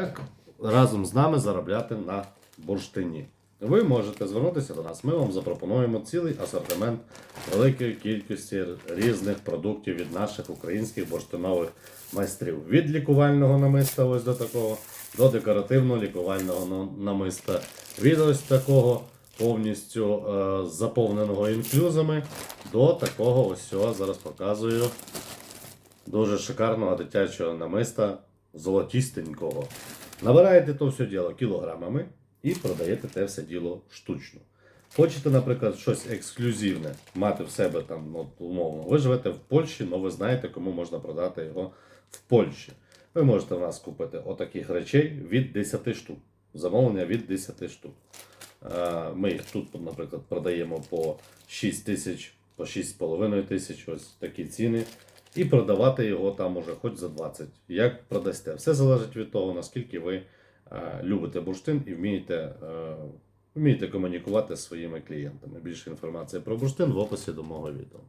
Як разом з нами заробляти на бурштині? Ви можете звернутися до нас. Ми вам запропонуємо цілий асортимент великої кількості різних продуктів від наших українських бурштинових майстрів. Від лікувального намиста, ось до такого, до декоративного лікувального намиста. Від ось такого повністю е, заповненого інклюзами до такого ось зараз показую дуже шикарного дитячого намиста золотістенького. Набираєте то все діло кілограмами і продаєте те все діло штучно. Хочете, наприклад, щось ексклюзивне мати в себе там, ну, умовно. Ви живете в Польщі, але ви знаєте, кому можна продати його в Польщі. Ви можете в нас купити отаких речей від 10 штук. Замовлення від 10 штук. Е, Ми їх тут, наприклад, продаємо по 6 тисяч, по 6,5 тисяч, ось такі ціни. І продавати його там уже хоч за 20. Як продасте. Все залежить від того, наскільки ви е, любите бурштин і вмієте, е, вмієте комунікувати з своїми клієнтами. Більше інформації про бурштин в описі до мого відео.